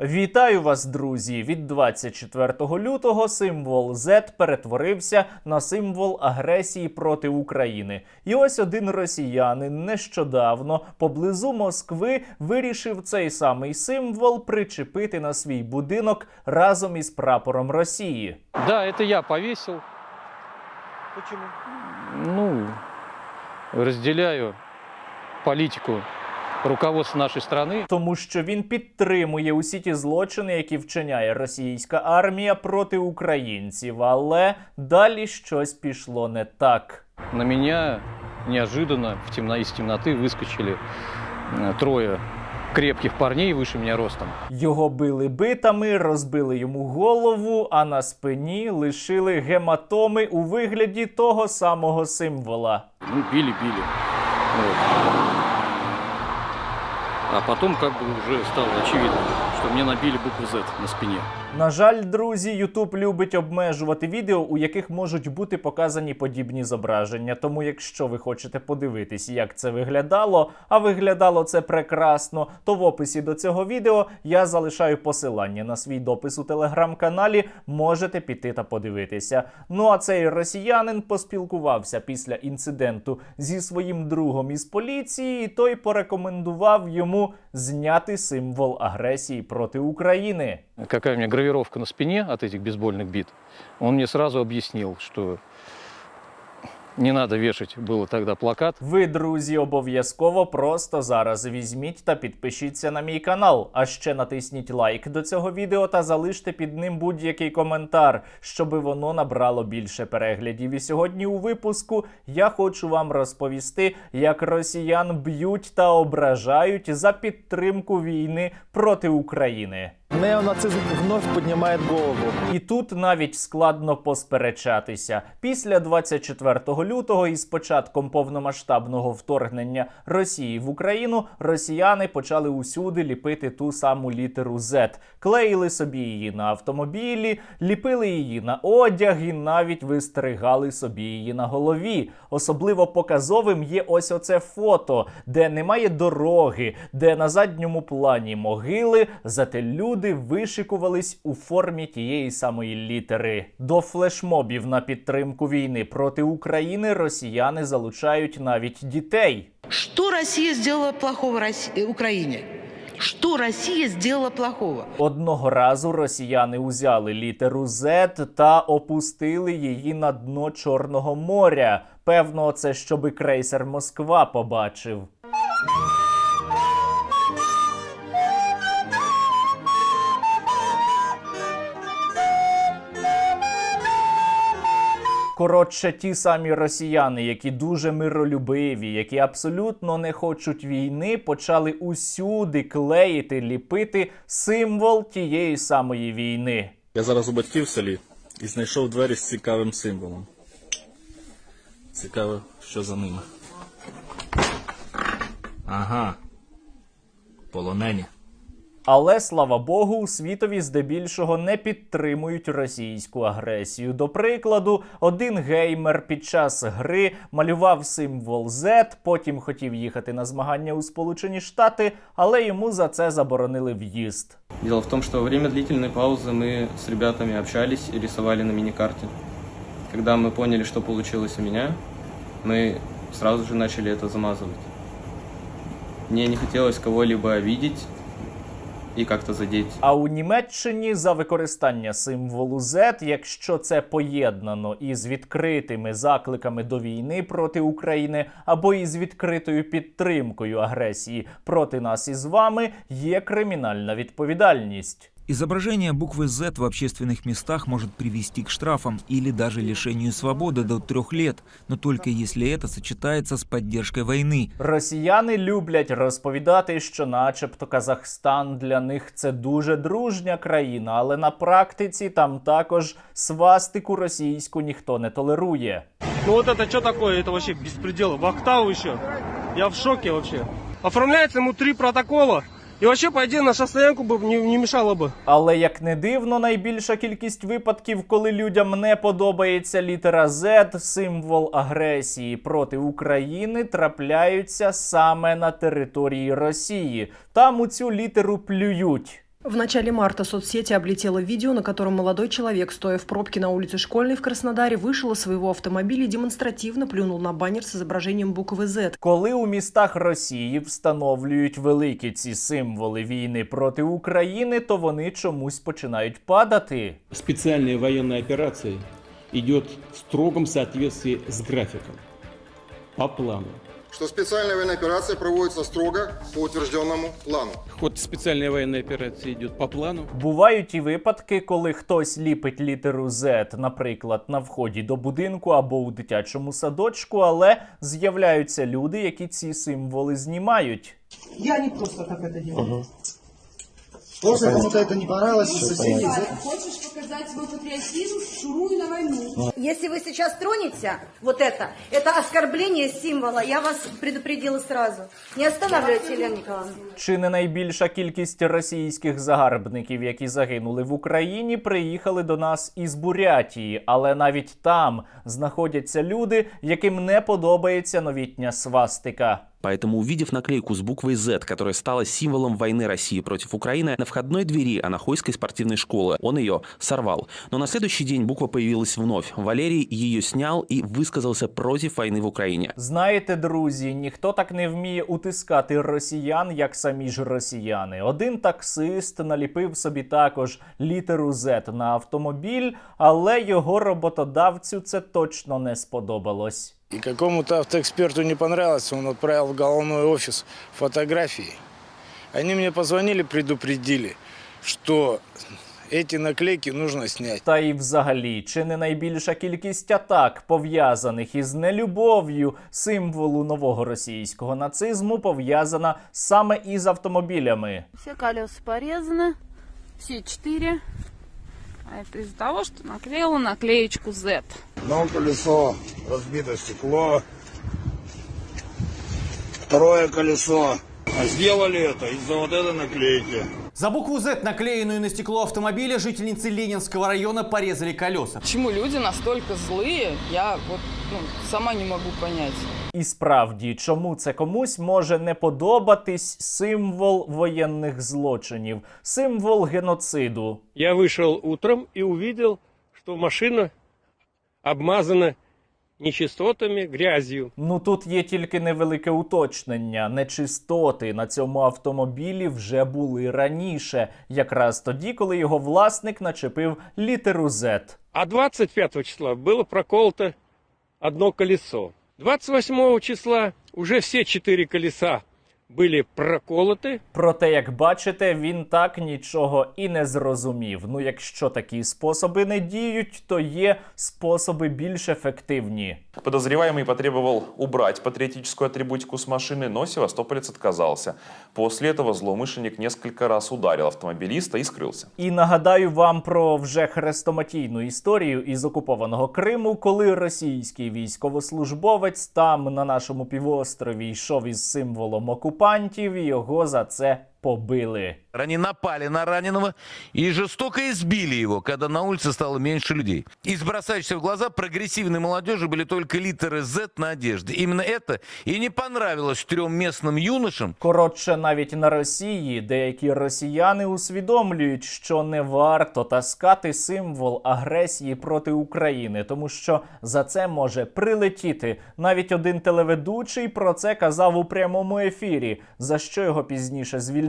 Вітаю вас, друзі! Від 24 лютого символ Z перетворився на символ агресії проти України. І ось один росіянин нещодавно поблизу Москви вирішив цей самий символ причепити на свій будинок разом із прапором Росії. Да, это я повесил. Почему? Ну, разделяю политику руководства нашей страны. Тому що він підтримує усі ті злочини, які вчиняє російська армія проти українців. Але далі щось пішло не так. На меня неожиданно в темно, из темноты выскочили э, трое крепких парней выше меня ростом. Його били битами, розбили йому голову, а на спині лишили гематоми у вигляді того самого символа. Ну, били-били. Вот. А потом как бы уже стало очевидно, что мне набили букву Z на спине. На жаль, друзі, Ютуб любить обмежувати відео, у яких можуть бути показані подібні зображення. Тому, якщо ви хочете подивитись, як це виглядало, а виглядало це прекрасно, то в описі до цього відео я залишаю посилання на свій допис у телеграм-каналі. Можете піти та подивитися. Ну а цей росіянин поспілкувався після інциденту зі своїм другом із поліції, і той порекомендував йому зняти символ агресії проти України. Какая у меня гравировка на спине от этих бейсбольных бит. Он мне сразу объяснил, что не надо вешать было тогда плакат. Ви, друзі, обов'язково просто зараз візьміть та підпишіться на мій канал. А ще натисніть лайк до цього відео та залиште під ним будь-який коментар, щоби воно набрало більше переглядів. І сьогодні у випуску я хочу вам розповісти, як росіян б'ють та ображають за підтримку війни проти України. Неонацизм вновь поднимает голову. І тут навіть складно посперечатися. Після 24 лютого і з початком повномасштабного вторгнення Росії в Україну росіяни почали усюди ліпити ту саму літеру Z. клеїли собі її на автомобілі, ліпили її на одяг і навіть вистригали собі її на голові. Особливо показовим є ось оце фото, де немає дороги, де на задньому плані могили, зате люди вишикувались у формі тієї самої літери. До флешмобів на підтримку війни проти України росіяни залучають навіть дітей. Что Россия сделала плохого э, Украине? Что Россия плохого? Одного разу росіяни узяли літеру Z та опустили її на дно Чорного моря. Певно, це щоби крейсер Москва побачив. Коротше, ті самі росіяни, які дуже миролюбиві, які абсолютно не хочуть війни, почали усюди клеїти, ліпити символ тієї самої війни. Я зараз у батьків в селі і знайшов двері з цікавим символом. Цікаво, що за ними. Ага. Полонені. Але слава Богу, у світові здебільшого не підтримують російську агресію. До прикладу, один геймер під час гри малював символ Z, потім хотів їхати на змагання у Сполучені Штати, але йому за це заборонили в'їзд. Дело в том, что во время длительной паузы мы с ребятами общались и рисовали на миникарте. Когда мы поняли, что получилось у меня, мы сразу же начали это замазывать. Мне не хотелось кого-либо обидеть и как-то задеть. А у Німеччині за використання символу Z, якщо це поєднано із відкритими закликами до війни проти України або із відкритою підтримкою агресії проти нас із вами, є кримінальна відповідальність. Изображение буквы Z в общественных местах может привести к штрафам или даже лишению свободы до трех лет, но только если это сочетается с поддержкой войны. Росіяни люблять розповідати, що, начебто, Казахстан для них це дуже дружня країна, але на практиці там також свастику російську ніхто не толерує. Ну вот это что такое? Это вообще беспредел. В октаву еще. Я в шоке вообще. Оформляется ему три протокола. И вообще, по ідеї, наша стоянку б не, не мешало б. Але як не дивно, найбільша кількість випадків, коли людям не подобається літера Z, символ агресії проти України, трапляються саме на території Росії. Там у цю літеру плюють. В начале марта соцсети облетело видео, на котором молодой человек, стоя в пробке на улице Школьной в Краснодаре, вышел из своего автомобиля и демонстративно плюнул на баннер с изображением буквы Z. Коли у містах Росії встановлюють великі ці символи війни проти України, то вони чомусь починають падати. Специальная военная операция идет в строгом соответствии с графиком, по плану. Что специальная военная операция проводится строго по утвержденному плану. Ход специальной военной операции идет по плану. Бувають і випадки, коли хтось ліпить літеру Z, наприклад, на вході до будинку або у дитячому садочку, але з'являються люди, які ці символи знімають. Я не просто так это делаю. Просто кому-то это не понравилось, соседи Хочешь показать свой патриотизм, шуруй на войну. Если вы сейчас тронете вот это, это оскорбление символа, я вас предупредила сразу. Не останавливайте, Елена Николаевна. Чи не найбільша кількість російських загарбників, які загинули в Україні, приїхали до нас із Бурятії, але навіть там знаходяться люди, яким не подобається новітня свастика. Поэтому, увидев наклейку с буквой Z, которая стала символом войны России против Украины, на входной двери Анахойской спортивной школы, он ее сорвал. Но на следующий день буква появилась вновь. Валерий ее снял и высказался против войны в Украине. Знаєте, друзі, ніхто так не вміє утискати росіян, як самі ж росіяни. Один таксист наліпив собі також літеру Z на автомобіль, але його роботодавцю це точно не сподобалось. И какому-то автоэксперту не понравилось, он отправил в головной офис фотографии. Они мне позвонили, предупредили, что эти наклейки нужно снять. Та і взагалі, чи не найбільша кількість атак, пов'язаних із нелюбов'ю символу нового російського нацизму, пов'язана саме із автомобілями. Все колеса порезаны, все четыре. А это из-за того, что наклеила наклеечку Z. Одно колесо, разбито стекло. Второе колесо. А сделали это из-за вот этой наклейки. За букву Z, наклеенную на стекло автомобиля, жительницы Ленинского района порезали колеса. Почему люди настолько злые, я вот ну, сама не могу понять. І справді, чому це комусь може не подобатись символ воєнних злочинів, символ геноциду. Я вышел утром и увидел, что машина обмазана нечистотами, грязью. Ну тут є тільки невелике уточнення. Нечистоти на цьому автомобілі вже були раніше, якраз тоді, коли його власник начепив літеру Z. А 25 числа було проколото одно колесо. 28 числа уже все четыре колеса были проколоты. Проте, як бачите, він так нічого і не зрозумів. Ну, якщо такі способи не діють, то є способи більш ефективні. Подозреваемый потребовал убрать патриотическую атрибутику с машины, но севастополец отказался. После этого злоумышленник несколько раз ударил автомобилиста и скрылся. І нагадаю вам про вже хрестоматійну історію із окупованого Криму, коли російський військовослужбовець там на нашому півострові йшов із символом окупантів, його за це побили. Они напали на раненого и жестоко избили его, когда на улице стало меньше людей. Из бросающихся в глаза прогрессивной молодежи были только литеры Z на одежде. Именно это и не понравилось трем местным юношам, Коротше, навіть на Росії деякі росіяни усвідомлюють, що не варто таскати символ агресії проти України, тому що за це може прилетіти. Навіть один телеведучий про це казав у прямому ефірі, за що його пізніше звільнили.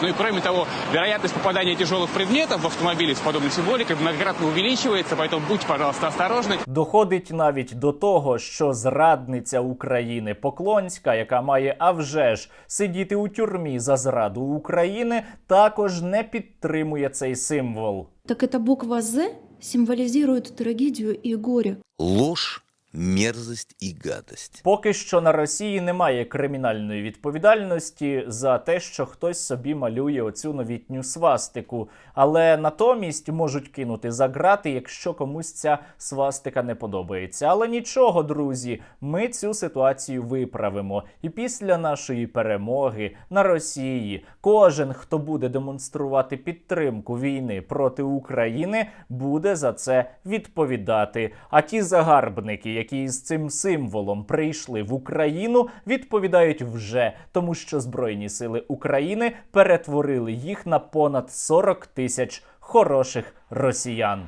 Ну и кроме того, вероятность попадания тяжелых предметов в автомобиле с подобной символикой многократно увеличивается, поэтому будьте, пожалуйста, осторожны. Доходить навіть до того, що зрадниця України Поклонська, яка має а вже ж сидіти у тюрмі за зраду України, також не підтримує цей символ. Так эта буква Z символизирует трагедию и горе. ложь, мерзость и гадость. Поки що на Росії немає кримінальної відповідальності за те, що хтось собі малює оцю новітню свастику, але натомість можуть кинути за грати, якщо комусь ця свастика не подобається. Але нічого, друзі, ми цю ситуацію виправимо. І після нашої перемоги на Росії кожен, хто буде демонструвати підтримку війни проти України, буде за це відповідати. А ті загарбники, які з цим символом прийшли в Україну, відповідають вже, тому що Збройні сили України перетворили їх на понад 40 тисяч хороших росіян.